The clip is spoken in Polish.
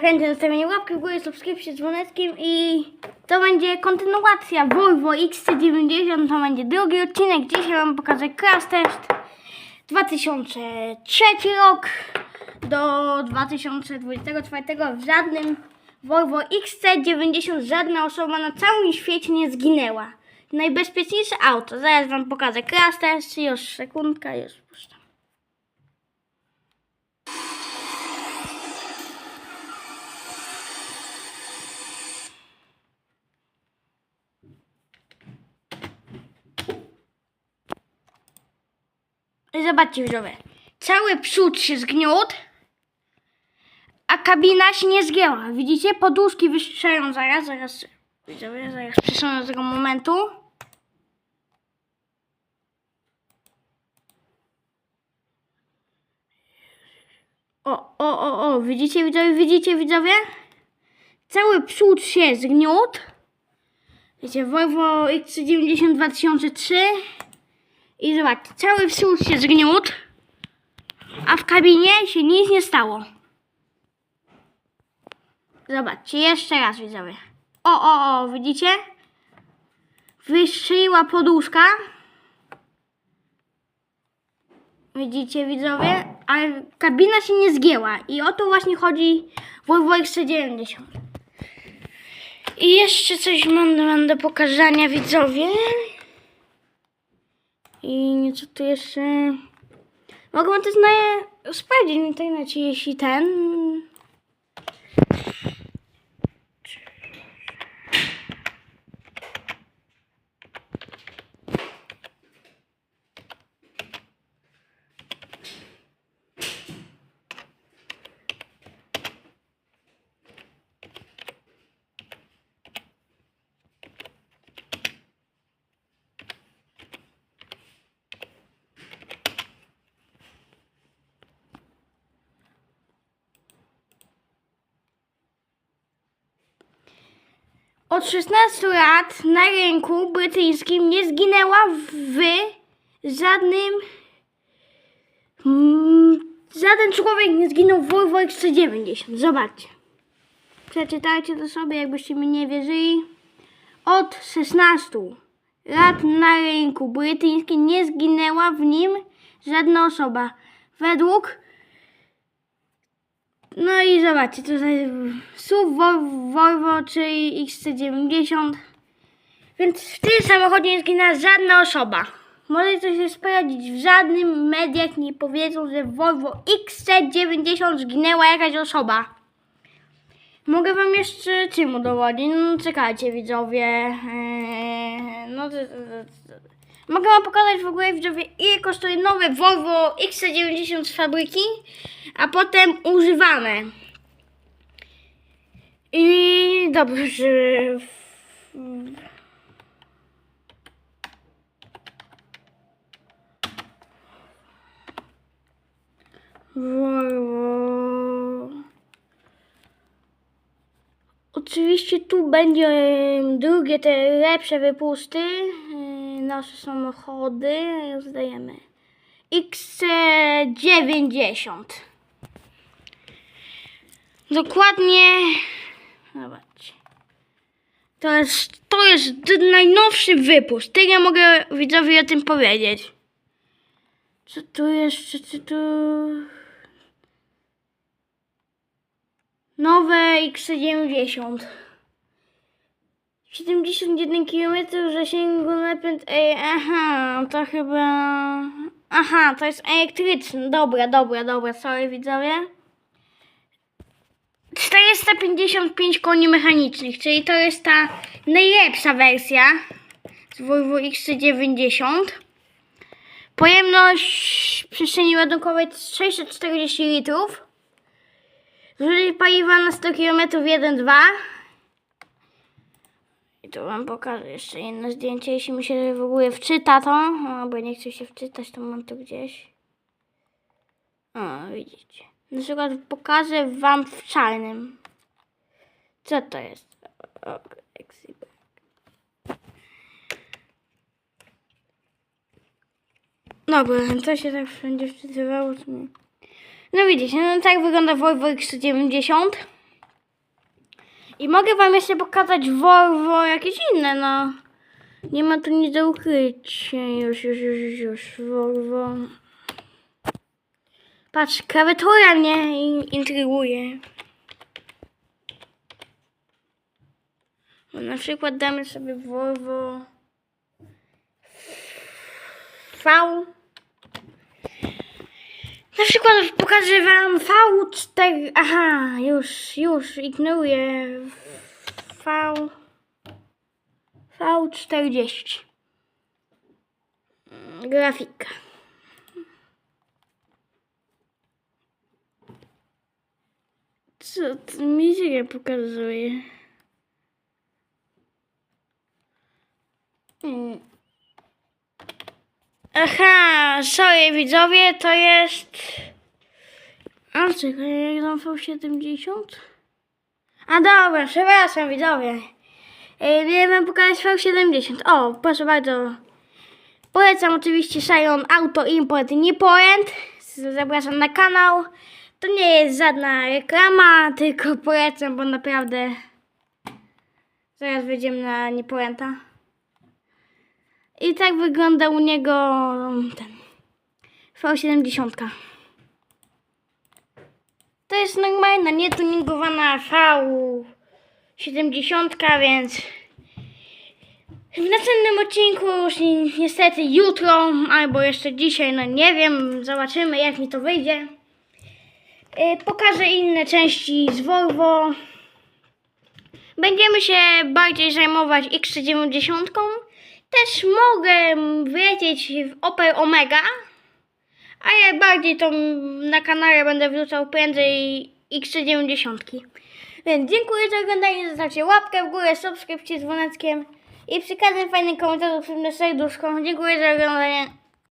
zachęcam do stawienia łapki w górę, subskrypcji dzwoneczkiem i to będzie kontynuacja Volvo XC90, to będzie drugi odcinek. Dzisiaj wam pokażę crash test 2003 rok do 2024 w żadnym Volvo XC90 żadna osoba na całym świecie nie zginęła. Najbezpieczniejsze auto. Zaraz wam pokażę crash test. Już sekundka, już puszczam. I Zobaczcie widzowie. Cały przód się zgniótł, a kabina się nie zgięła. Widzicie? Poduszki wystrzają zaraz, zaraz. Widzowie, zaraz przysunę do tego momentu. O, o, o, o, widzicie widzowie, widzicie widzowie? Cały przód się zgniótł. Wiecie, Volvo XC90 2003. I zobaczcie, cały przód się zgniótł, a w kabinie się nic nie stało. Zobaczcie, jeszcze raz widzowie. O, o, o, widzicie? Wystrzeliła poduszka. Widzicie widzowie? Ale kabina się nie zgięła. I o to właśnie chodzi Volvo XC90. I jeszcze coś mam do pokazania widzowie. I co tu jeszcze? Mogę wam też na, sprawdzić w internecie, jeśli ten. Od 16 lat na rynku brytyjskim nie zginęła w żadnym. Mm, Żaden człowiek nie zginął w Volvo XC90. Zobaczcie. Przeczytajcie to sobie, jakbyście mi nie wierzyli. Od 16 lat na rynku brytyjskim nie zginęła w nim żadna osoba. Według no i zobaczcie, tutaj SUV Vol- Volvo czy XC90. Więc w tym samochodzie nie zginęła żadna osoba. Możecie się sprawdzić, w żadnym mediach nie powiedzą, że w Volvo XC90 zginęła jakaś osoba. Mogę wam jeszcze czym udowodnić? No czekajcie widzowie. Eee, no to, to, to, to. Mogę wam pokazać w ogóle widzowie ile kosztuje nowe Volvo XC90 z fabryki, a potem używane. I dobrze. Volvo. Oczywiście tu będzie drugie te lepsze wypusty. Nasze samochody rozdajemy. XC90. Dokładnie. Zobaczcie. To jest, to jest najnowszy wypust. Tyle mogę widzowi o tym powiedzieć. Co tu jeszcze? Co tu? Nowe X90. 71 km zasięgu napęd. Ej, aha, to chyba. Aha, to jest elektryczny. Dobra, dobra, dobra, sorry widzowie. 455 koni mechanicznych, czyli to jest ta najlepsza wersja z Volvo XC90. Pojemność przestrzeni ładunkowej to jest 640 litrów. Zużycie paliwa na 100 km 1,2. I tu wam pokażę jeszcze jedno zdjęcie, jeśli mi się w ogóle wczyta to. O, bo nie chcę się wczytać, to mam to gdzieś. O, widzicie. Na przykład pokażę wam w czarnym. Co to jest? O, exhibit. Dobra, to się tak wszędzie wczytywało. No widzicie, no tak wygląda Volvo X90. I mogę wam jeszcze pokazać Volvo jakieś inne, no. Nie ma tu nic do ukrycia. Już, już, już, już. Volvo. Patrz, klawiatura mnie in- intryguje. No, na przykład damy sobie Volvo V. Na przykład pokażę wam V4. Aha, już, już ignoruję. V. V40. Mm, Grafika. Co to mi się pokazuje? Mm. Aha, sorry widzowie, to jest... A czekaj, jak tam V70? A dobra, przepraszam widzowie. Yy, Miałem wam pokazać V70. O, proszę bardzo. Polecam oczywiście Sion Auto Import nie Point. Zapraszam na kanał. To nie jest żadna reklama, tylko polecam, bo naprawdę zaraz wejdziemy na niepołęta. I tak wygląda u niego ten V70. To jest normalna, nietuningowana V70, więc w następnym odcinku już ni- niestety jutro, albo jeszcze dzisiaj, no nie wiem, zobaczymy jak mi to wyjdzie. Yy, Pokażę inne części z Volvo. Będziemy się bardziej zajmować X90. Też mogę wlecieć w Opel Omega. A ja bardziej to na kanale będę wrzucał prędzej X90. Więc dziękuję za oglądanie. Zostawcie łapkę w górę, subskrypcję z dzwoneczkiem. I przy każdym fajnym komentarzu przypnę serduszko. Dziękuję za oglądanie.